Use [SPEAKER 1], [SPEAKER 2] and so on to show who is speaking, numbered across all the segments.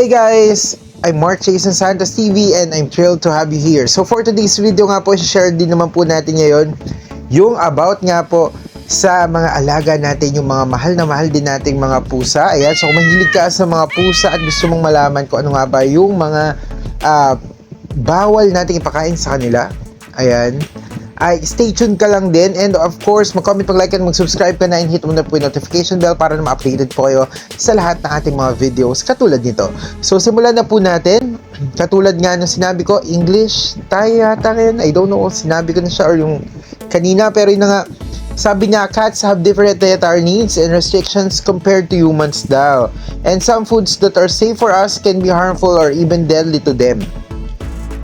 [SPEAKER 1] Hey guys! I'm Mark Jason Santos TV and I'm thrilled to have you here. So for today's video nga po, share din naman po natin ngayon yung about nga po sa mga alaga natin, yung mga mahal na mahal din nating mga pusa. Ayan, so kung mahilig ka sa mga pusa at gusto mong malaman kung ano nga ba yung mga ah, bawal nating ipakain sa kanila, ayan, ay stay tuned ka lang din and of course mag-comment, mag-like and mag-subscribe ka na and hit mo na po yung notification bell para na ma-updated po kayo sa lahat ng ating mga videos katulad nito. So simulan na po natin. Katulad nga ng sinabi ko, English tayo yata ngayon. I don't know sinabi ko na siya or yung kanina pero yun na nga sabi niya, cats have different dietary needs and restrictions compared to humans daw. And some foods that are safe for us can be harmful or even deadly to them.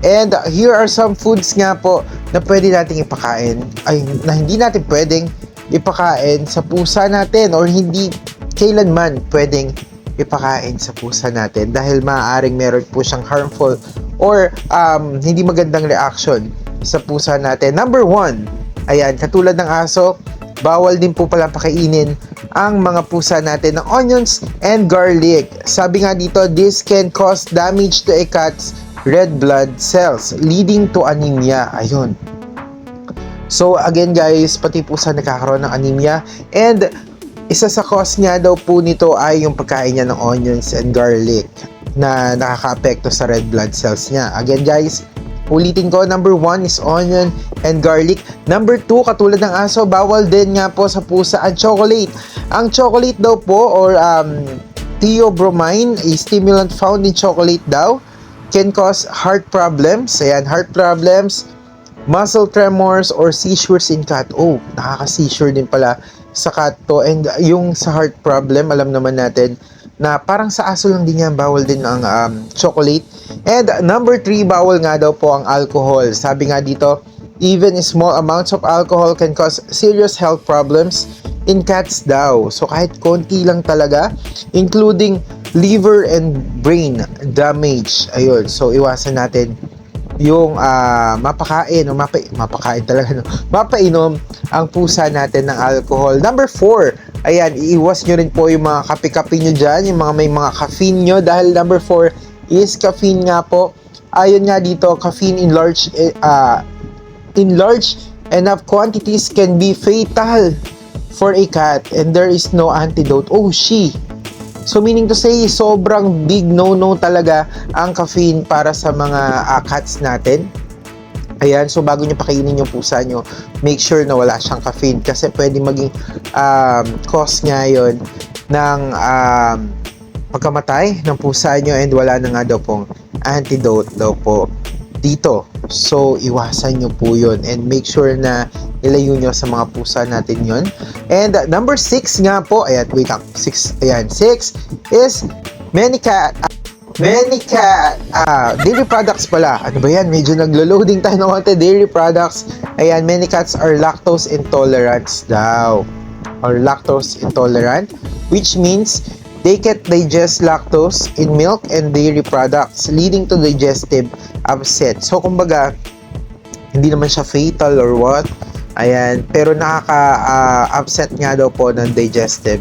[SPEAKER 1] And here are some foods nga po na pwede nating ipakain ay na hindi natin pwedeng ipakain sa pusa natin or hindi kailanman pwedeng ipakain sa pusa natin dahil maaaring meron po siyang harmful or um, hindi magandang reaction sa pusa natin. Number one, ayan, katulad ng aso, bawal din po palang pakainin ang mga pusa natin ng onions and garlic. Sabi nga dito, this can cause damage to a cat's red blood cells leading to anemia. Ayun. So again guys, pati pusa nagkakaroon ng anemia and isa sa cause nga daw po nito ay yung pagkain niya ng onions and garlic na nakaka-apekto sa red blood cells niya. Again guys, ulitin ko, number one is onion and garlic. Number two, katulad ng aso, bawal din nga po sa pusa ang chocolate. Ang chocolate daw po or um, theobromine, a stimulant found in chocolate daw, can cause heart problems. Ayan, heart problems, muscle tremors, or seizures in cat. Oh, nakaka-seizure din pala sa cat to. And yung sa heart problem, alam naman natin na parang sa aso lang din yan, bawal din ang um, chocolate. And number three, bawal nga daw po ang alcohol. Sabi nga dito, even small amounts of alcohol can cause serious health problems in cats daw. So kahit konti lang talaga, including liver and brain damage. Ayun, so iwasan natin yung ah, mapakain o mapa, mapakain talaga no? mapainom ang pusa natin ng alcohol. Number 4, ayan, iiwas nyo rin po yung mga kape-kape nyo dyan, yung mga may mga caffeine nyo dahil number 4 is caffeine nga po. Ayon nga dito, caffeine in large eh, ah, in large enough quantities can be fatal for a cat and there is no antidote. Oh, she. So meaning to say, sobrang big no-no talaga ang caffeine para sa mga ah, cats natin. Ayan, so bago nyo pakainin yung pusa nyo, make sure na wala siyang caffeine kasi pwede maging um, cause nga yun ng um, pagkamatay ng pusa nyo and wala na nga daw pong antidote daw po dito. So, iwasan nyo po yun and make sure na ilayo nyo sa mga pusa natin yun. And uh, number 6 nga po, ayan, wait lang, 6, ayan, 6 is many cat, many cat, ah, dairy products pala. Ano ba yan? Medyo naglo-loading tayo ng konti. Dairy products, ayan, many cats are lactose intolerant daw. Or lactose intolerant, which means they can't digest lactose in milk and dairy products, leading to digestive upset. So, kumbaga, hindi naman siya fatal or what. Ayan, pero nakaka-upset nga daw po ng digestive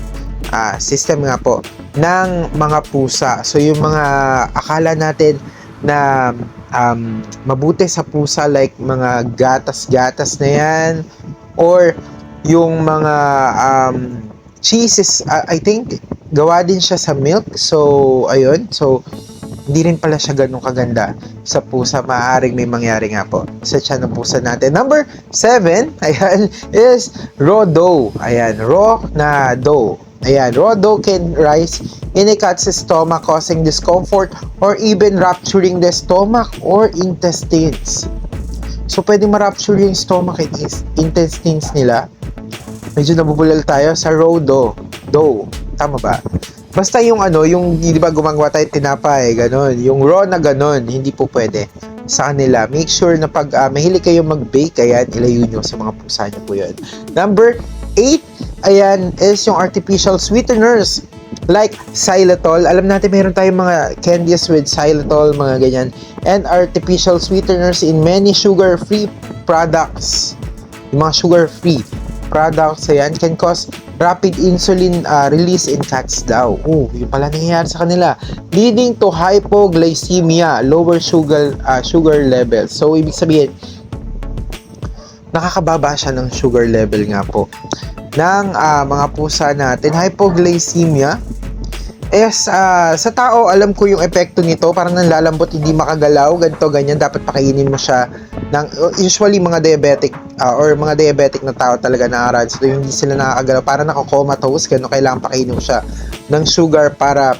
[SPEAKER 1] ah, system nga po ng mga pusa. So, yung mga akala natin na um, mabuti sa pusa like mga gatas-gatas na yan or yung mga um, cheeses, ah, I think gawa din siya sa milk. So, ayun. So, hindi rin pala siya ganun kaganda sa pusa. Maaaring may mangyari nga po sa tiyan ng pusa natin. Number 7, ayan, is raw dough. Ayan, raw na dough. Ayan, raw dough can rise in a cat's stomach causing discomfort or even rupturing the stomach or intestines. So, pwede ma-rupture yung stomach and intestines nila. Medyo nabubulal tayo sa raw dough. Dough. Tama ba? Basta yung ano, yung di ba gumagawa tayo tinapay, ganun. Yung raw na ganun, hindi po pwede sa kanila. Make sure na pag uh, mahilig kayo mag-bake, ayan, ilayo nyo sa mga pusa nyo po yun. Number 8, ayan, is yung artificial sweeteners like xylitol. Alam natin meron tayong mga candies with xylitol, mga ganyan. And artificial sweeteners in many sugar-free products. Yung mga sugar-free products, ayan, can cause rapid insulin ah, release in cats daw. Oh, yun pala nangyayari sa kanila. Leading to hypoglycemia, lower sugar ah, sugar level. So, ibig sabihin, nakakababa siya ng sugar level nga po ng ah, mga pusa natin. Hypoglycemia Yes, ah, sa tao, alam ko yung epekto nito. Parang nanlalambot, hindi makagalaw, ganito, ganyan. Dapat pakainin mo siya ng, usually mga diabetic ah, or mga diabetic na tao talaga na so hindi sila nakakagalaw. Parang nakakomatose, gano'n, kailangan pakainin mo siya ng sugar para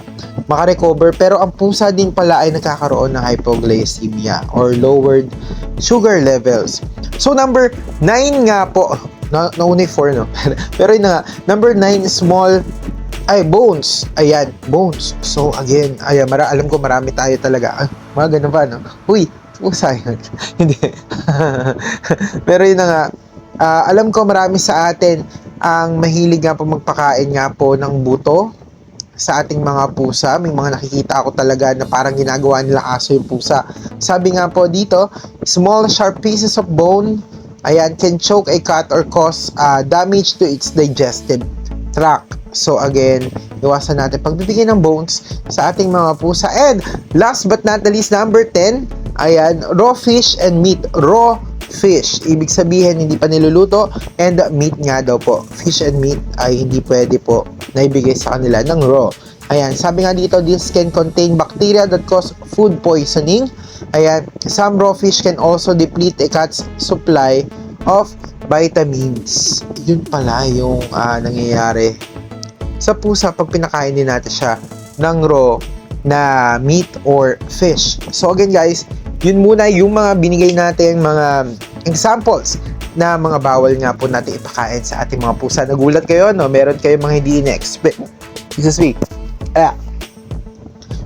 [SPEAKER 1] makarecover. Pero ang pusa din pala ay nagkakaroon ng hypoglycemia or lowered sugar levels. So, number 9 nga po, na, nauna yung 4, no? Pero yun nga, number 9, small ay bones. Ayan bones. So again ayan mara alam ko marami tayo talaga. Ah, mga ganun pa no? Uy pusa yun hindi. Pero yun na nga. Ah, alam ko marami sa atin ang mahilig nga po magpakain nga po ng buto sa ating mga pusa. May mga nakikita ako talaga na parang ginagawa nila aso yung pusa. Sabi nga po dito, small sharp pieces of bone ayan, can choke a cat or cause uh, damage to its digestive tract. So again, iwasan natin pagbibigay ng bones sa ating mga pusa. And last but not the least, number 10, ayan, raw fish and meat. Raw fish. Ibig sabihin, hindi pa niluluto and meat nga daw po. Fish and meat ay hindi pwede po na ibigay sa kanila ng raw. Ayan, sabi nga dito, this can contain bacteria that cause food poisoning. Ayan, some raw fish can also deplete a cat's supply of vitamins. Yun pala yung ah, nangyayari sa pusa pag pinakain din natin siya ng raw na meat or fish. So again guys, yun muna yung mga binigay natin mga examples na mga bawal nga po natin ipakain sa ating mga pusa. Nagulat kayo, no? Meron kayong mga hindi in-expect. Excuse me. Ah,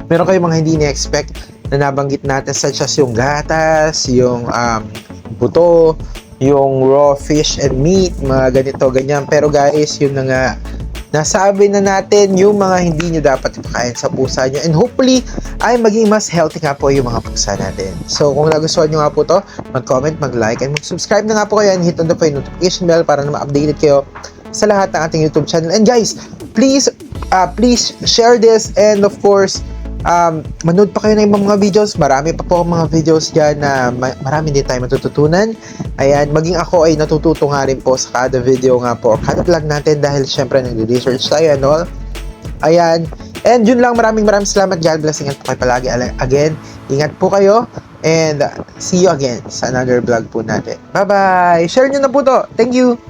[SPEAKER 1] meron kayong mga hindi in-expect na nabanggit natin such as yung gatas, yung um, buto, yung raw fish and meat, mga ganito, ganyan. Pero guys, yun na nga, nasabi na natin yung mga hindi nyo dapat ipakain sa pusa nyo. And hopefully, ay maging mas healthy nga po yung mga pusa natin. So, kung nagustuhan nyo nga po to, mag-comment, mag-like, and mag-subscribe na nga po kayo and hit on the notification bell para na ma-updated kayo sa lahat ng ating YouTube channel. And guys, please, uh, please share this and of course, um, manood pa kayo ng ibang mga videos. Marami pa po mga videos dyan na ma- marami din tayo matututunan. Ayan, maging ako ay natututo nga rin po sa kada video nga po, kada vlog natin dahil syempre nag-research tayo and all. Ayan. And yun lang, maraming maraming salamat. God bless. Ingat po kayo palagi. Ala- Again, ingat po kayo. And see you again sa another vlog po natin. Bye-bye! Share nyo na po to. Thank you!